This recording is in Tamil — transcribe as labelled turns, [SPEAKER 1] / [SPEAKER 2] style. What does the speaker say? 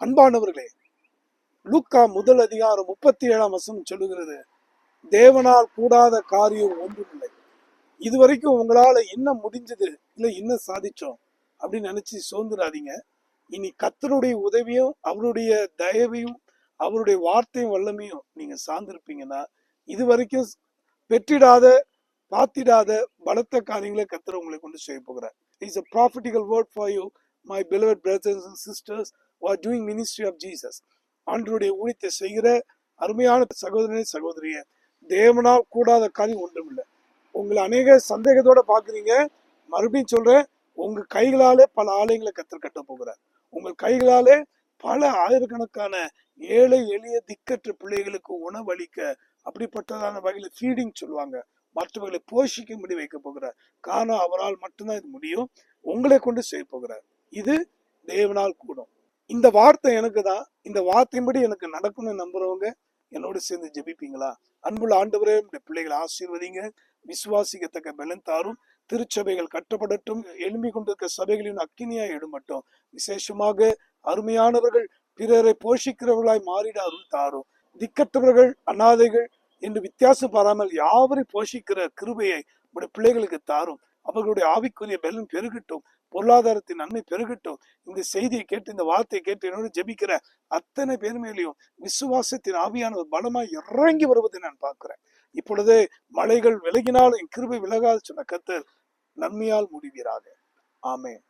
[SPEAKER 1] அன்பானவர்களே லூக்கா முதல் அதிகாரம் முப்பத்தி ஏழாம் வசனம் சொல்லுகிறது தேவனால் கூடாத காரியம் ஒன்றும் இதுவரைக்கும் உங்களால இன்னும் முடிஞ்சது? இல்லை இன்னும் சாதிச்சோம்? அப்படின்னு நினைச்சு சோர்ந்துடாதீங்க இனி கத்தருடைய உதவியும் அவருடைய தயவையும் அவருடைய வார்த்தையும் வல்லமையும் நீங்க சார்ந்திருப்பீங்கன்னா இது வரைக்கும் பெற்றிடாத பாத்திடாத பலத்த காரியங்களை கத்துற உங்களை கொண்டு செய்ய போகிறார். Is a prophetical word for you my beloved brothers and sisters who are doing ministry of Jesus. ஆண்டருடைய ஊழியத்தை செய்கிற அருமையான சகோதரனே சகோதரிய தேவனால் கூடாத காரியம் ஒன்றுமில்லை. உங்களை அநேக சந்தேகத்தோட பாக்குறீங்க மறுபடியும் சொல்றேன் உங்க கைகளாலே பல ஆலயங்களை கத்தர் கட்ட போகிறார். உங்கள் கைகளாலே பல ஆயிரக்கணக்கான ஏழை எளிய திக்கற்ற பிள்ளைகளுக்கு உணவளிக்க அப்படிப்பட்டதான வகையில் ஃபீடிங் சொல்லுவாங்க. மற்றவர்களை போஷிக்கும்படி வைக்க போகிறார். காரணம் அவரால் மட்டும்தான் இது முடியும். உங்களை கொண்டு செய்ய போகிறார். இது தேவனால் கூடும். இந்த வார்த்தை எனக்கு தான். இந்த வார்த்தையின்படி எனக்கு நடக்கும்னு நம்புறவங்க என்னோட சேர்ந்து ஜெபிப்பீங்களா? அன்புள்ள ஆண்டவரே இந்த பிள்ளைகளை ஆசீர்வதிங்க. விசுவாசிக்கத்தக்க பலன் தாரும். திருச்சபைகள் கட்டப்படட்டும். எழும்பி கொண்டிருக்க சபைகளின் அக்கினியா எடுமட்டும். விசேஷமாக அருமையானவர்கள் பிறரை போஷிக்கிறவர்களாய் மாறிட அருள் தாரும். திக்கற்றவர்கள் அனாதைகள் என்று வித்தியாசம் பாராமல் யாவரை போஷிக்கிற கிருபையை உடைய பிள்ளைகளுக்கு தாரும். அவர்களுடைய ஆவிக்குரிய பலன் பெருகட்டும். பொருளாதாரத்தின் நன்மை பெருகட்டும். இந்த செய்தியை கேட்டு இந்த வார்த்தையை கேட்டு என்னோடு ஜெபிக்கிற அத்தனை பேர் மேலேயும் விசுவாசத்தின் ஆவியானது பலமாய் இறங்கி வருவதை நான் பார்க்கிறேன். இப்பொழுது மலைகள் விலகினாலும் என் கிருபை விலகாது சொன்ன கத்தர் நன்மையால் முடிவீராக. ஆமென்.